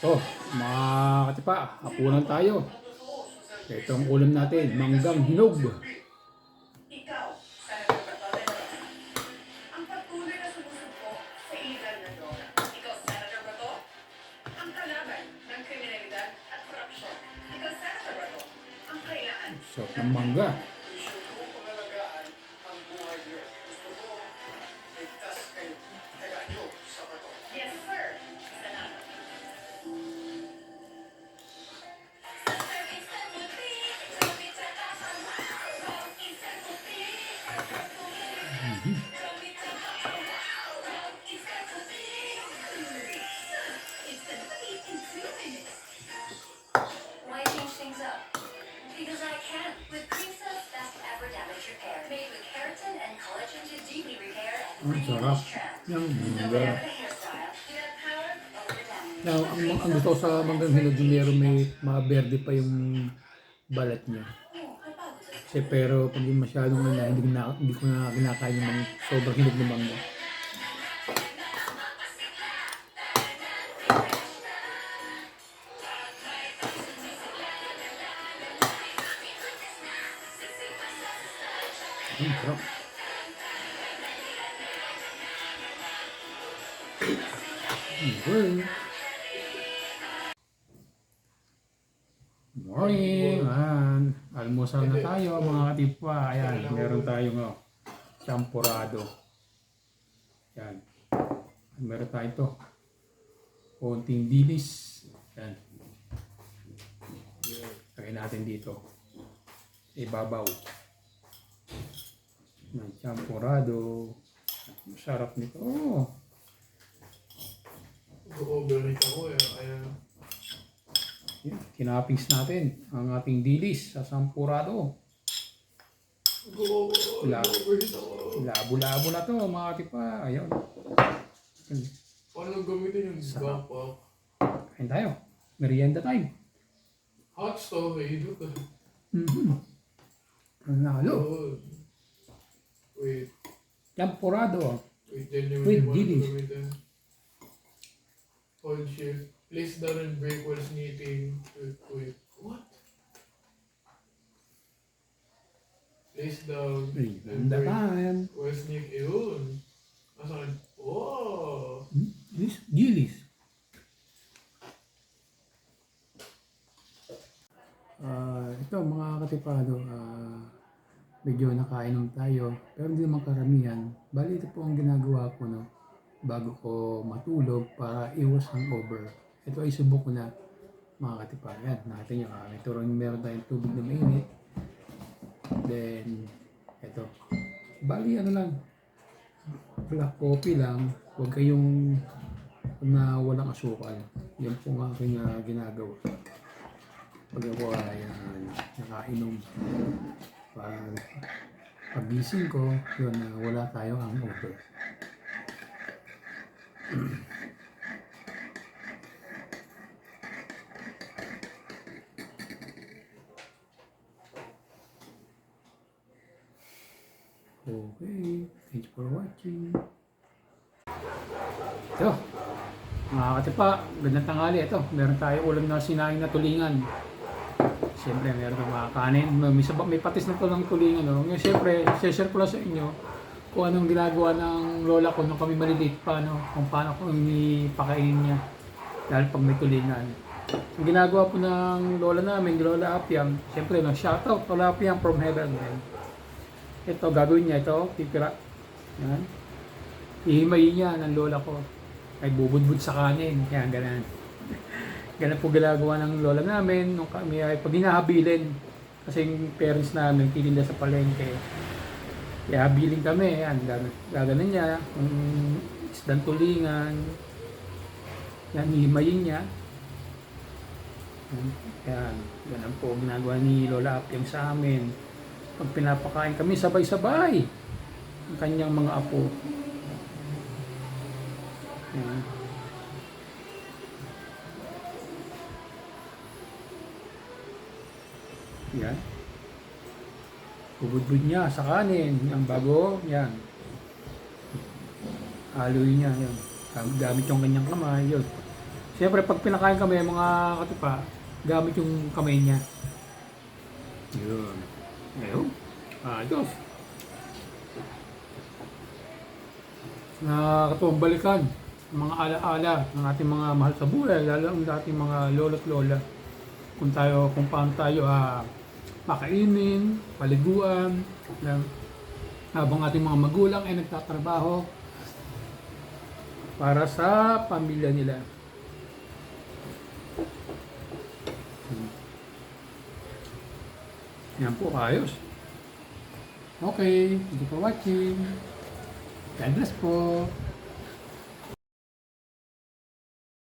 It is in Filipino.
Oh, mga katipa, hapunan tayo. Ito ang ulam natin, manggang hinog. Ikaw, Senator Bato, Because I can with Cell's best ever damage repair. Made with keratin and collagen to deeply repair and sarap re-image trends. ng No mangga. whatever the hairstyle, you got power over the damage. Now, ang, ang gusto sa yung meron may mga berde pa yung balat niya. Kasi pero pag yung masyadong ano, hindi, na, hindi ko na kinakain yung sobrang hinog ng mangga. Mm. Okay. Morning! Ayan. Almusal na tayo mga katipa. Ayan, meron tayong oh, champurado. Ayan. Meron tayo ito. Konting dilis. Ayan. Lagay natin dito. Ibabaw. May champurado. Masarap nito. Oh. Mag-overrate ako eh. Kaya Yan, tinapings natin ang ating dilis sa sampurado. Wala. mag-overrate ako. Labo-labo na to mga katipa. Ayun. Paano gamitin yung gapak? Kain tayo. Merienda time. Hot stove eh. Mm-hmm. Nanalo. Oh. Mo Dili. gamitin. Hold shift. Place down and break while sneaking. Wait, wait. What? Place down break time. while sneak. Yun. Asan? Oh! Dilis? Dilis. Ah, ito mga katipado, ah, medyo nakainom tayo, pero hindi naman karamihan. Bali ito po ang ginagawa ko no, bago ko matulog para iwas hangover. Ito ay subok ko na mga katipado. Yan, nakita nyo, ah, ito rin meron tayong tubig na mainit. Then, ito. Bali ano lang, black coffee lang, huwag kayong na walang asukal. Yan po ang aking ah, ginagawa. Pag ako ay ah, nakainom. Para pagising ko, yun na wala tayo ang over. Okay, thanks for watching. Ito, mga katipa, gandang tanghali. Ito, meron tayo ulam na sinaing na tulingan. Siyempre, meron tayong mga kanin. May, may, saba- may patis na to ng tulingan. No? Ngayon, siyempre, share ko lang sa inyo kung anong ginagawa ng lola ko nung kami maliliit pa. No? Kung paano ko ipakainin niya. Dahil pag may tulingan. Ang ginagawa po ng lola namin, lola Apiang, siyempre, no, shoutout, lola Apiang from heaven. Man. Ito, gagawin niya ito, pipira. Yan. Ihimayin niya ng lola ko. Ay bubudbud sa kanin. Kaya ganun. ganun po ginagawa ng lola namin nung kami ay pag hinahabilin. Kasi yung parents namin titinda sa palengke. Kaya habilin kami. Yan, gagawin, gaganon niya. Kung isdang tulingan. Yan, hihimayin niya. Yan. Ganun po ginagawa ni Lola Apyang sa amin. Pag pinapakain kami sabay-sabay. Ang kanyang mga apo. Yan. Yan. Bubudbud niya sa kanin. Yan, bago. Yan. Haloy niya. Yan. Gamit yung kanyang kamay. Yun. Siyempre, pag pinakain kami, mga katipa, gamit yung kamay niya. Yun. Ayun. Ayos. Nakakatuwang balikan mga alaala ng ating mga mahal sa buhay, lalo ang dating mga lolo't lola. Kung tayo, kung paano tayo ah, pakainin, paliguan, yan. habang ating mga magulang ay nagtatrabaho para sa pamilya nila. Yan po, ayos. Okay, thank you for watching. God bless po.